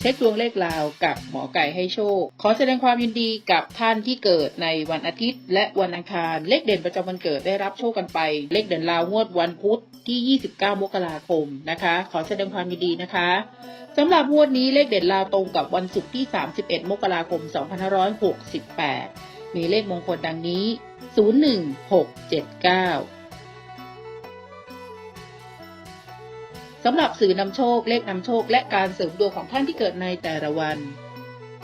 เช็คดวงเลขลาวกับหมอไก่ให้โชค ขอแสดงความยินดีกับท่านที่เกิดในวันอาทิตย์ และวันอังคาร เลขเด่นประจำวันเกิดได้รับโชคกันไป เลขเด่นลาวงวดวันพุธที่ 29 มกราคมนะคะ ขอแสดงความยินดีนะคะสำหรับงวดนี้เลขเด่นลาวตรงกับวันศุกร์ที่ 31 มกราคม 2568 มีเลขมงคลดังนี้ 01679ำหรับสื่อนำโชคเลขนำโชค และการเสริมดวงของท่านที่เกิดในแต่ละวัน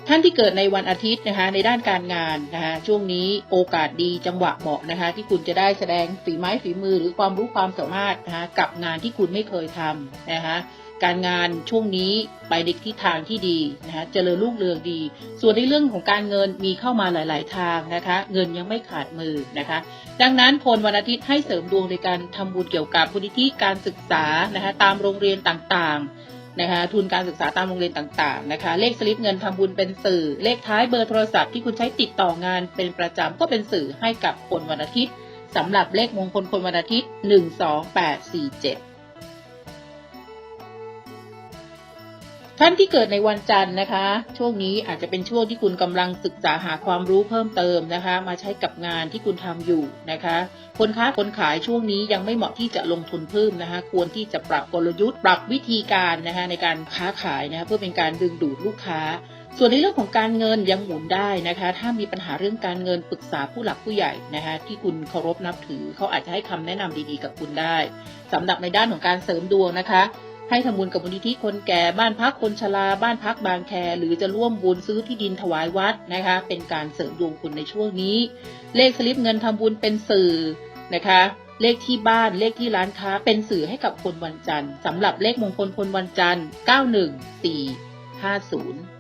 ท่านที่เกิดในวันอาทิตย์นะคะ ในด้านการงานนะคะ ช่วงนี้โอกาสดีจังหวะเหมาะนะคะ ที่คุณจะได้แสดงฝีไม้ฝีมือหรือความรู้ความสามารถนะคะกับงานที่คุณไม่เคยทำนะคะ การงานช่วงนี้ไปในทิศทางที่ดีนะคะเจริญรุ่งเรืองดี ส่วนในเรื่องของการเงินมีเข้ามาหลาย ๆ ทางนะคะ เงินยังไม่ขาดมือนะคะ ดังนั้นคนวันอาทิตย์ให้เสริมดวงในการทำบุญเกี่ยวกับบุที่การศึกษานะคะตามโรงเรียนต่างๆนะคะทุนการศึกษาตามโรงเรียนต่างๆนะคะ เลขสลิปเงินทำบุญเป็นสื่อ เลขท้ายเบอร์โทรศัพท์ที่คุณใช้ติดต่องานเป็นประจำก็เป็นสื่อให้กับคนวันอาทิตย์สำหรับเลขมงคลคนวันอาทิตย์ 12847 ท่านที่เกิดในวันจันทร์นะคะ ช่วงนี้อาจจะเป็นช่วงที่คุณกำลังศึกษาหาความรู้เพิ่มเติมนะคะ มาใช้กับงานที่คุณทำอยู่นะคะ คนค้าคนขายช่วงนี้ยังไม่เหมาะที่จะลงทุนเพิ่มนะคะ ควรที่จะปรับกลยุทธ์ ปรับวิธีการนะคะในการค้าขายนะคะเพื่อเป็นการดึงดูดลูกค้า ส่วนในเรื่องของการเงินยังหมุนได้นะคะ ถ้ามีปัญหาเรื่องการเงินปรึกษาผู้หลักผู้ใหญ่นะคะ ที่คุณเคารพนับถือเขาอาจจะให้คำแนะนำดีๆ กับคุณได้สำหรับในด้านของการเสริมดวงนะคะ ให้ทำบุญกับมูลนิธิคนแก่บ้านพักคนชราบ้านพักบางแค หรือจะร่วมบุญซื้อที่ดินถวายวัดนะคะ เป็นการเสริมดวงคุณในช่วงนี้ เลขสลิปเงินทำบุญเป็นสื่อนะคะเลขที่บ้านเลขที่ร้านค้าเป็นสื่อให้กับคนวันจันทร์สำหรับเลขมงคลคนวันจันทร์ 91450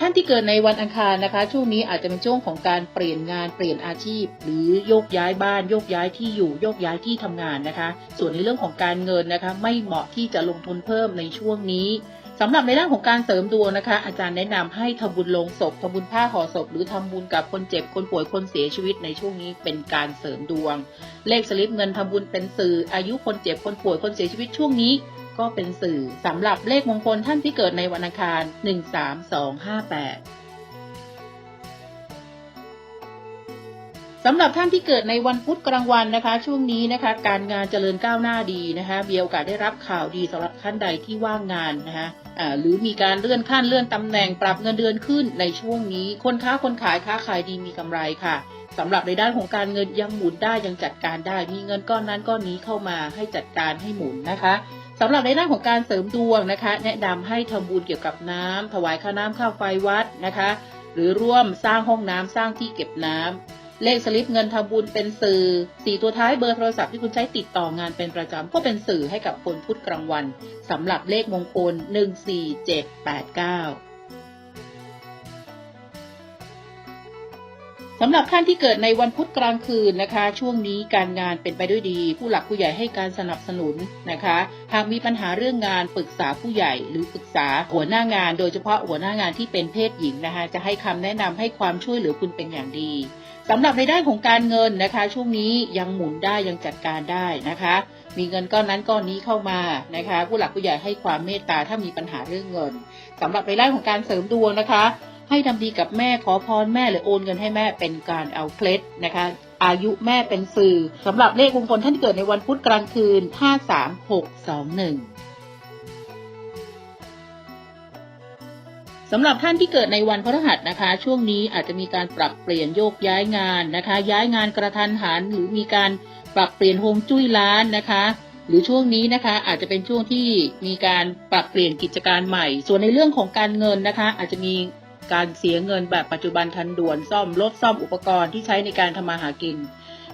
ท่านที่เกิดในวันอังคารนะคะ ช่วงนี้อาจจะเป็นช่วงของการเปลี่ยนงานเปลี่ยนอาชีพ หรือโยกย้ายบ้านโยกย้ายที่อยู่โยกย้ายที่ทำงานนะคะ ส่วนในเรื่องของการเงินนะคะ ไม่เหมาะที่จะลงทุนเพิ่มในช่วงนี้สำหรับในด้านของการเสริมดวงนะคะ อาจารย์แนะนำให้ทำบุญลงศพทำบุญผ้าห่อศพ หรือทำบุญกับคนเจ็บคนป่วยคนเสียชีวิตในช่วงนี้เป็นการเสริมดวง เลขสลิปเงินทำบุญเป็นสื่ออายุคนเจ็บคนป่วยคนเสียชีวิตช่วงนี้ ก็เป็นสื่อสำหรับเลขมงคลท่านที่เกิดในวันอังคาร 13258สำหรับท่านที่เกิดในวันพุธกลางวันนะคะ ช่วงนี้นะคะ การงานเจริญก้าวหน้าดีนะคะมีโอกาสได้รับข่าวดีสำหรับท่านใดที่ว่างงานนะคะหรือมีการเลื่อนขั้นเลื่อนตำแหน่งปรับเงินเดือนขึ้นในช่วงนี้ คนค้าคนขายค้าขายดีมีกำไรค่ะสำหรับในด้านของการเงินยังหมุนได้ยังจัดการได้ มีเงินก้อนนั้นก้อนนี้เข้ามาให้จัดการให้หมุนนะคะ สำหรับในด้านของการเสริมดวงนะคะ แนะนำให้ทำบุญเกี่ยวกับน้ำถวายค่าน้ำค่าไฟวัดนะคะ หรือร่วมสร้างห้องน้ำสร้างที่เก็บน้ำเลขสลิปเงินทำบุญเป็นสื่อสี่ตัวท้ายเบอร์โทรศัพท์ที่คุณใช้ติดต่องานเป็นประจำก็เป็นสื่อให้กับคนพุธกลางวันสำหรับเลขมงคล 14789สำหรับท่านที่เกิดในวันพุธกลางคืนนะคะ ช่วงนี้การงานเป็นไปด้วยดี ผู้หลักผู้ใหญ่ให้การสนับสนุนนะคะ หากมีปัญหาเรื่องงานปรึกษาผู้ใหญ่ หรือปรึกษาหัวหน้างาน โดยเฉพาะหัวหน้างานที่เป็นเพศหญิงนะคะ จะให้คำแนะนำให้ความช่วยเหลือคุณเป็นอย่างดีสำหรับในด้านของการเงินนะคะ ช่วงนี้ยังหมุนได้ยังจัดการได้นะคะ มีเงินก้อนนั้นก้อนนี้เข้ามานะคะ ผู้หลักผู้ใหญ่ให้ความเมตตาถ้ามีปัญหาเรื่องเงินสำหรับในด้านของการเสริมดวงนะคะ ให้ทำดีกับแม่ขอพรแม่หรือโอนเงินให้แม่เป็นการเอาเคล็ดนะคะ อายุแม่เป็นสื่อสำหรับเลขมงคลท่านเกิดในวันพุธกลางคืน 53621สำหรับท่านที่เกิดในวันพฤหัสนะคะ ช่วงนี้อาจจะมีการปรับเปลี่ยนโยกย้ายงานนะคะ ย้ายงานกระทันหันหรือมีการปรับเปลี่ยนโฮวงจุ้ยร้านนะคะ หรือช่วงนี้นะคะอาจจะเป็นช่วงที่มีการปรับเปลี่ยนกิจการใหม่ ส่วนในเรื่องของการเงินนะคะ อาจจะมี การเสียเงินแบบปัจจุบันทันด่วนซ่อมรถซ่อมอุปกรณ์ที่ใช้ในการทำมาหากิน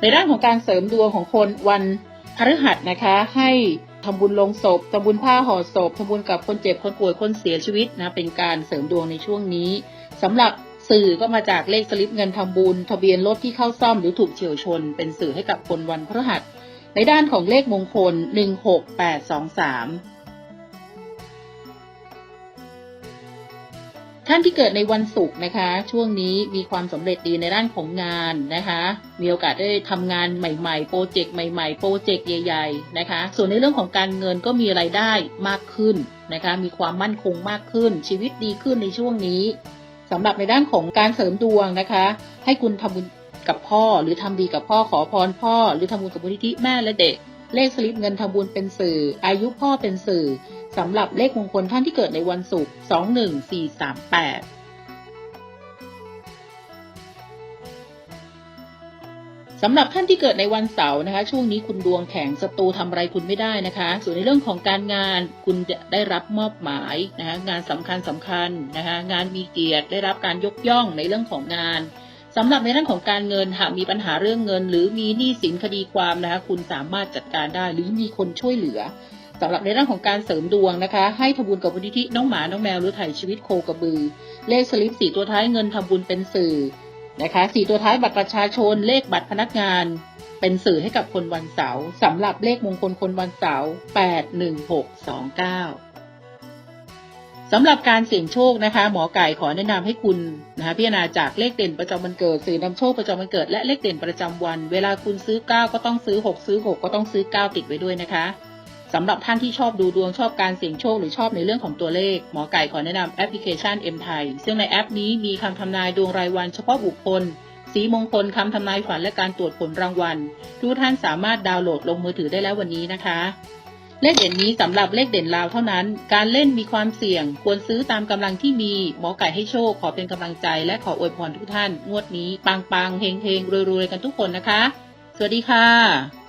ในด้านของการเสริมดวงของคนวันพฤหัสนะคะ ให้ทำบุญลงศพทำบุญผ้าห่อศพทำบุญกับคนเจ็บคนป่วยคนเสียชีวิตนะเป็นการเสริมดวงในช่วงนี้สำหรับสื่อก็มาจากเลขสลิปเงินทำบุญทะเบียนรถที่เข้าซ่อมหรือถูกเฉียวชน เป็นสื่อให้กับคนวันพฤหัส ในด้านของเลขมงคล 16823 ท่านที่เกิดในวันศุกร์นะคะ ช่วงนี้มีความสำเร็จดีในด้านของงานนะคะ มีโอกาสได้ทำงานใหม่ ๆ โปรเจกต์ใหม่ๆ โปรเจกต์ใหญ่ ๆ นะคะ ส่วนในเรื่องของการเงินก็มีไรายได้มากขึ้นนะคะ มีความมั่นคงมากขึ้น ชีวิตดีขึ้นในช่วงนี้สำหรับในด้านของการเสริมดวงนะคะ ให้คุณทำบุญกับพ่อหรือทำดีกับพ่อขอพรพ่อ หรือทำบุญกับมูลนิธิแม่และเด็ก เลขสลิปเงินทำบุญเป็นสื่อ อายุพ่อเป็นสื่อสำหรับเลขมงคลท่านที่เกิดในวันศุกร์21438สำหรับท่านที่เกิดในวันเสาร์นะคะ ช่วงนี้คุณดวงแข็งศัตรูทำอะไรคุณไม่ได้นะคะ ส่วนในเรื่องของการงานคุณจะได้รับมอบหมายนะคะงานสำคัญสำคัญนะคะงานมีเกียรติได้รับการยกย่องในเรื่องของงาน สำหรับในเรื่องของการเงินหากมีปัญหาเรื่องเงิน หรือมีหนี้สินคดีความนะคะคุณสามารถจัดการได้หรือมีคนช่วยเหลือสำหรับในเรื่องของการเสริมดวงนะคะ ให้ทำบุญกับมูลนิธิน้องหมา น้องแมวหรือถ่ายชีวิตโคกระบือ เลขสลิปสี่ตัวท้ายเงินทำบุญเป็นสื่อนะคะสี่ตัวท้ายบัตรประชาชน เลขบัตรพนักงาน เป็นสื่อให้กับคนวันเสาร์สำหรับเลขมงคลคนวันเสาร์แปดหนึ่งหกสองเก้า สำหรับการเสี่ยงโชคนะคะ หมอไก่ขอแนะนำให้คุณนะคะพิจารณาจากเลขเด่นประจำวันเกิดสื่อนำโชคประจำวันเกิด และเลขเด่นประจำวัน เวลาคุณซื้อ 9 ก็ต้องซื้อ 6 ซื้อ 6 ก็ต้องซื้อ 9 ติดไว้ด้วยนะคะสำหรับท่านที่ชอบดูดวงชอบการเสี่ยงโชคหรือชอบในเรื่องของตัวเลข หมอไก่ขอแนะนำแอปพลิเคชัน M ไทยซึ่งในแอปนี้มีคำทำนายดวงรายวันเฉพาะบุคคล สีมงคลคำทำนายฝันและการตรวจผลรางวัลทุกท่านสามารถดาวน์โหลดลงมือถือได้แล้ววันนี้นะคะ เลขเด่นนี้สำหรับเลขเด่นลาวเท่านั้น การเล่นมีความเสี่ยง ควรซื้อตามกำลังที่มี หมอไก่ให้โชค ขอเป็นกำลังใจ และขออวยพรทุกท่าน งวดนี้ ปังปังๆเฮงเฮงๆรวยๆ กันทุกคนนะคะ สวัสดีค่ะ